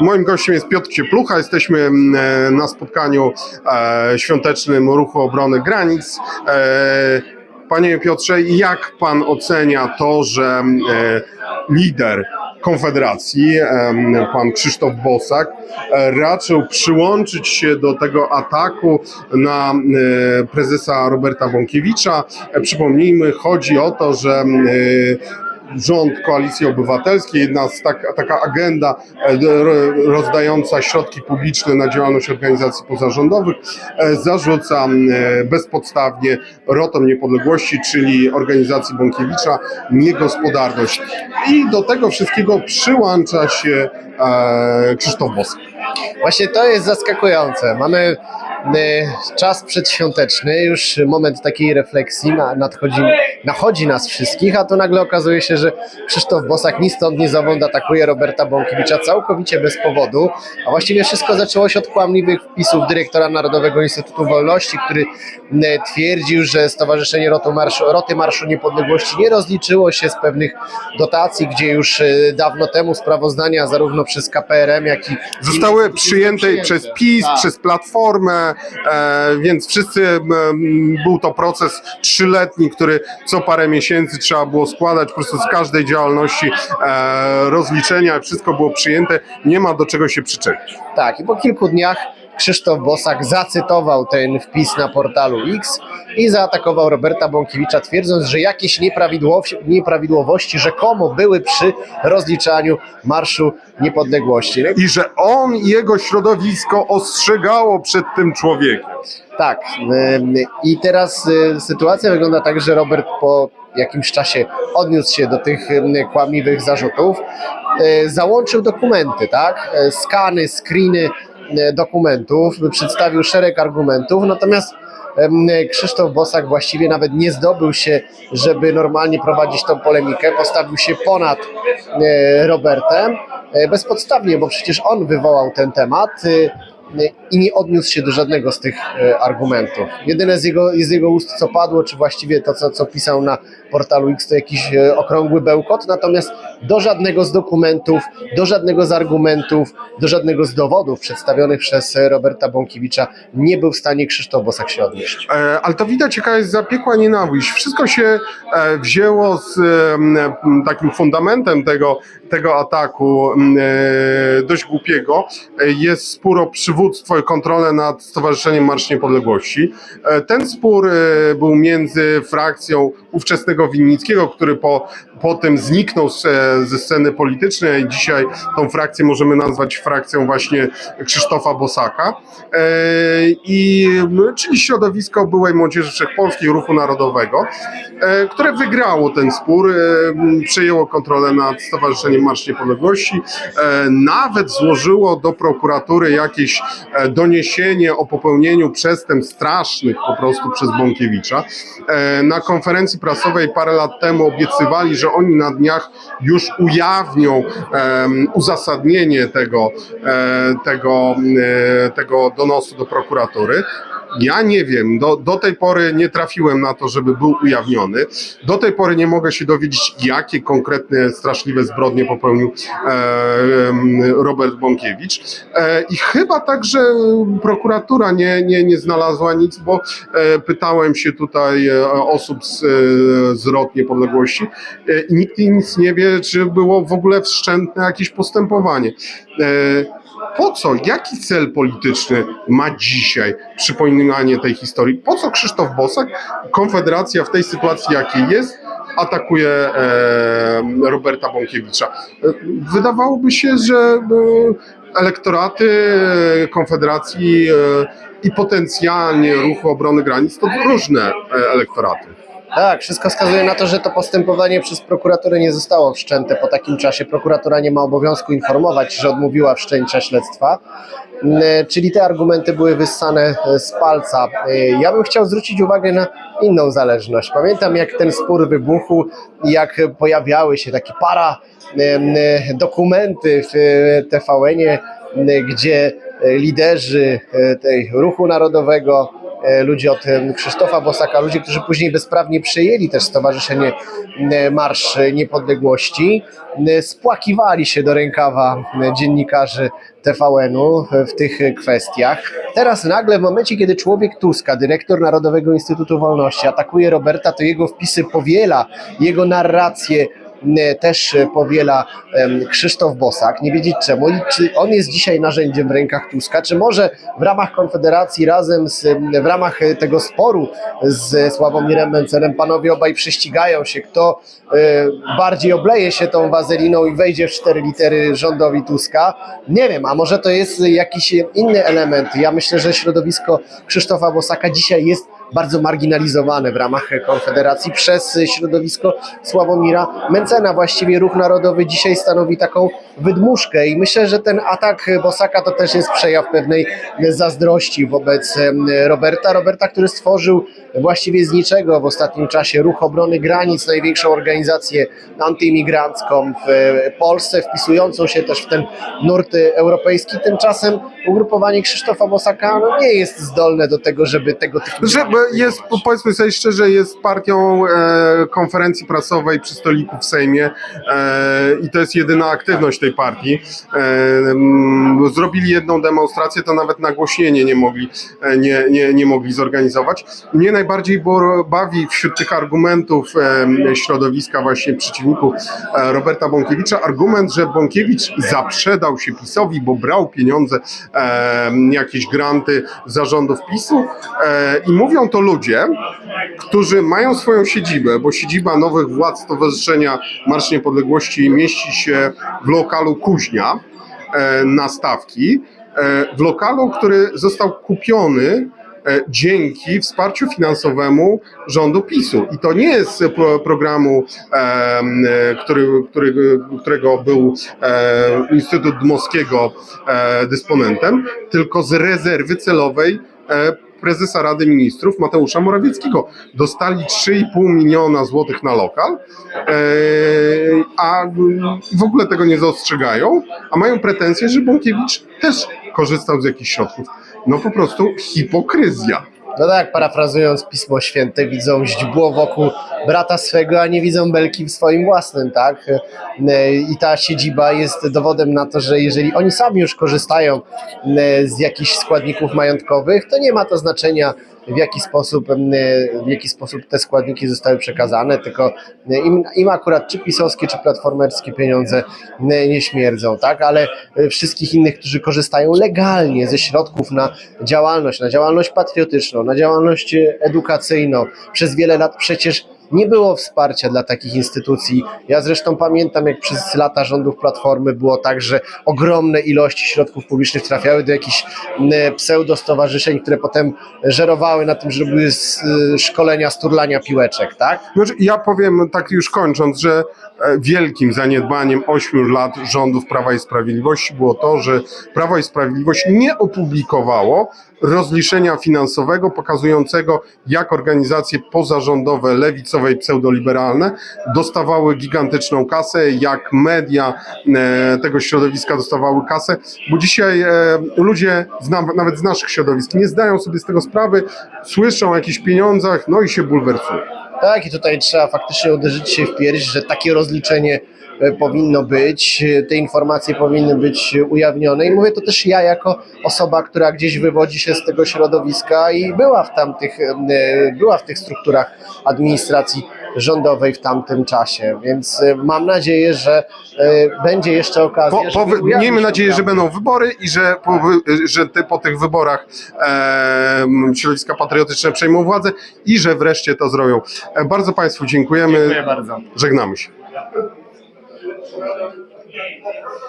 Moim gościem jest Piotr Cieplucha. Jesteśmy mm, e, na spotkaniu e, świątecznym Ruchu Obrony Granic. E, Panie Piotrze, jak pan ocenia to, że mm, lider Konfederacji, em, pan Krzysztof Bosak, raczył przyłączyć się do tego ataku na prezesa Roberta Bąkiewicza? Przypomnijmy, chodzi o to, że mm, rząd Koalicji Obywatelskiej, jedna z tak, taka agenda e, ro- rozdająca środki publiczne na działalność organizacji pozarządowych, e, zarzuca e, bezpodstawnie Rotom Niepodległości, czyli organizacji Bąkiewicza, niegospodarność. I do tego wszystkiego przyłącza się Krzysztof Bosak. Właśnie to jest zaskakujące. Mamy czas przedświąteczny, już moment takiej refleksji na, nadchodzi, nachodzi nas wszystkich, a tu nagle okazuje się, że Krzysztof Bosak ni stąd, ni zowąd atakuje Roberta Bąkiewicza całkowicie bez powodu, a właściwie wszystko zaczęło się od kłamliwych wpisów dyrektora Narodowego Instytutu Wolności, który e, twierdził, że Stowarzyszenie Rotu Marszu, Roty Marszu Niepodległości nie rozliczyło się z pewnych dotacji, gdzie już e, dawno temu sprawozdania zarówno przez KPRM, jak i Zostały przyjęte przyjęte. przez PiS, Tak. przez Platformę, e, więc wszyscy, m, był to proces trzyletni, który co parę miesięcy trzeba było składać po prostu z każdej działalności e, rozliczenia, wszystko było przyjęte, nie ma do czego się przyczepić. Tak, i po kilku dniach Krzysztof Bosak zacytował ten wpis na portalu X i zaatakował Roberta Bąkiewicza, twierdząc, że jakieś nieprawidłowości, nieprawidłowości rzekomo były przy rozliczaniu Marszu Niepodległości. I że on i jego środowisko ostrzegało przed tym człowiekiem. Tak, i teraz y, sytuacja wygląda tak, że Robert po jakimś czasie odniósł się do tych kłamliwych zarzutów, y, załączył dokumenty, tak, y, skany, screeny dokumentów, przedstawił szereg argumentów, natomiast Krzysztof Bosak właściwie nawet nie zdobył się, żeby normalnie prowadzić tą polemikę, postawił się ponad y, Robertem, y, bezpodstawnie, bo przecież on wywołał ten temat, i nie odniósł się do żadnego z tych e, argumentów. Jedyne z jego, z jego ust, co padło, czy właściwie to, co, co pisał na portalu X, to jakiś e, okrągły bełkot, natomiast do żadnego z dokumentów, do żadnego z argumentów, do żadnego z dowodów przedstawionych przez e, Roberta Bąkiewicza nie był w stanie Krzysztof Bosak się odnieść. Ale to widać, jaka jest zapiekła nienawiść. Wszystko się wzięło z takim fundamentem tego, tego ataku dość głupiego. Jest spór o przywództwo i kontrolę nad Stowarzyszeniem Marsz Niepodległości. E, Ten spór e, był między frakcją ówczesnego Winnickiego, który po, po tym zniknął z, e, ze sceny politycznej. Dzisiaj tą frakcję możemy nazwać frakcją właśnie Krzysztofa Bosaka. I, m, czyli środowisko byłej młodzieży wszechpolskiej ruchu narodowego, które wygrało ten spór, przejęło kontrolę nad Stowarzyszeniem Marsz Niepodległości, nawet złożyło do prokuratury jakieś doniesienie o popełnieniu przestępstw strasznych po prostu przez Bąkiewicza. E, Na konferencji prasowej parę lat temu obiecywali, że oni na dniach już ujawnią uzasadnienie tego, e, tego, e, tego donosu do prokuratury. Ja nie wiem, do, do tej pory nie trafiłem na to, żeby był ujawniony. Do tej pory nie mogę się dowiedzieć, jakie konkretne straszliwe zbrodnie popełnił e, Robert Bąkiewicz. E, I chyba także prokuratura nie, nie, nie znalazła nic, bo e, pytałem się tutaj osób z, z ROT Niepodległości i nikt nic nie wie, czy było w ogóle wszczęte jakieś postępowanie. Po co, jaki cel polityczny ma dzisiaj przypominanie tej historii? Po co Krzysztof Bosak, Konfederacja w tej sytuacji, jakiej jest, atakuje e, Roberta Bąkiewicza? E, Wydawałoby się, że e, elektoraty e, Konfederacji e, i potencjalnie ruchu obrony granic to różne e, elektoraty. Tak, wszystko wskazuje na to, że to postępowanie przez prokuraturę nie zostało wszczęte po takim czasie. Prokuratura nie ma obowiązku informować, że odmówiła wszczęcia śledztwa. Mm, Czyli te argumenty były wyssane e, z palca. E, Ja bym chciał zwrócić uwagę na inną zależność. Pamiętam, jak ten spór wybuchł jak pojawiały się takie para e, dokumenty w e, TVN-ie, gdzie e, liderzy e, tej ruchu narodowego e, ludzie od Krzysztofa Bosaka, ludzie, którzy później bezprawnie przejęli też Stowarzyszenie Marsz Niepodległości, spłakiwali się do rękawa dziennikarzy TVN-u w tych kwestiach. Teraz nagle w momencie, kiedy człowiek Tuska, dyrektor Narodowego Instytutu Wolności, atakuje Roberta, to jego wpisy powiela, jego narrację też e, powiela Krzysztof Bosak. Nie wiedzieć czemu. I czy on jest dzisiaj narzędziem w rękach Tuska, czy może w ramach Konfederacji razem z, em, w ramach e, tego sporu z Sławomirem Mencelem panowie obaj prześcigają się, kto e, bardziej obleje się tą wazeliną i wejdzie w cztery litery rządowi Tuska. Nie wiem, a może to jest jakiś inny element. Ja myślę, że środowisko Krzysztofa Bosaka dzisiaj jest bardzo marginalizowane w ramach Konfederacji przez środowisko Sławomira Mencena. Właściwie ruch narodowy dzisiaj stanowi taką wydmuszkę i myślę, że ten atak Bosaka to też jest przejaw pewnej zazdrości wobec Roberta. Roberta, który stworzył właściwie z niczego w ostatnim czasie ruch obrony granic, największą organizację antyimigrancką w Polsce, wpisującą się też w ten nurt europejski. Tymczasem ugrupowanie Krzysztofa Bosaka no, nie jest zdolne do tego, żeby tego typu Że jest, powiedzmy sobie szczerze, jest partią e, konferencji prasowej przy stoliku w Sejmie e, i to jest jedyna aktywność tej partii. E, mm, zrobili jedną demonstrację, to nawet nagłośnienie nie mogli, e, nie, nie, nie mogli zorganizować. Mnie najbardziej bawi wśród tych argumentów e, środowiska właśnie przeciwników e, Roberta Bąkiewicza argument, że Bąkiewicz zaprzedał się PiSowi, bo brał pieniądze, jakieś granty zarządów PiSu e, i mówią to ludzie, którzy mają swoją siedzibę, bo siedziba nowych władz Stowarzyszenia Marsz Niepodległości mieści się w lokalu Kuźnia e, na stawki, e, w lokalu, który został kupiony dzięki wsparciu finansowemu rządu PiSu. I to nie jest programu, e, który, który, którego był e, Instytut Dmowskiego e, dysponentem, tylko z rezerwy celowej e, prezesa Rady Ministrów Mateusza Morawieckiego. Dostali 3,5 miliona złotych na lokal, e, a w ogóle tego nie zaostrzegają, a mają pretensje, że Bąkiewicz też korzystał z jakichś środków. No po prostu hipokryzja. No tak, parafrazując Pismo Święte, widzą źdźbło wokół brata swego, a nie widzą belki w swoim własnym, tak? E, I ta siedziba jest dowodem na to, że jeżeli oni sami już korzystają e, z jakichś składników majątkowych, to nie ma to znaczenia, w jaki sposób, e, w jaki sposób te składniki zostały przekazane, tylko im, im akurat czy pisowskie, czy platformerskie pieniądze nie śmierdzą, tak? Ale wszystkich innych, którzy korzystają legalnie ze środków na działalność, na działalność patriotyczną, na działalność edukacyjną, przez wiele lat przecież nie było wsparcia dla takich instytucji. Ja zresztą pamiętam, jak przez lata rządów Platformy było tak, że ogromne ilości środków publicznych trafiały do jakichś m, pseudo-stowarzyszeń, które potem żerowały na tym, że s- szkolenia z turlania piłeczek, tak? Znaczy, ja powiem tak już kończąc, że e, wielkim zaniedbaniem ośmiu lat rządów Prawa i Sprawiedliwości było to, że Prawo i Sprawiedliwość nie opublikowało rozliczenia finansowego pokazującego, jak organizacje pozarządowe, lewicowe i pseudoliberalne dostawały gigantyczną kasę, jak media e, tego środowiska dostawały kasę, bo dzisiaj e, ludzie nawet z naszych środowisk nie zdają sobie z tego sprawy, słyszą o jakichś pieniądzach, no i się bulwersują. Tak, i tutaj trzeba faktycznie uderzyć się w pierś, że takie rozliczenie e, powinno być, e, te informacje powinny być ujawnione. I mówię to też ja, jako osoba, która gdzieś wywodzi się z tego środowiska i była w tamtych, e, była w tych strukturach administracji rządowej w tamtym czasie. Więc e, mam nadzieję, że e, będzie jeszcze okazja. Po, po, miejmy nadzieję, że będą wybory i że po, że ty, po tych wyborach e, środowiska patriotyczne przejmą władzę i że wreszcie to zrobią. E, bardzo Państwu dziękujemy. Dziękuję bardzo. Żegnamy się.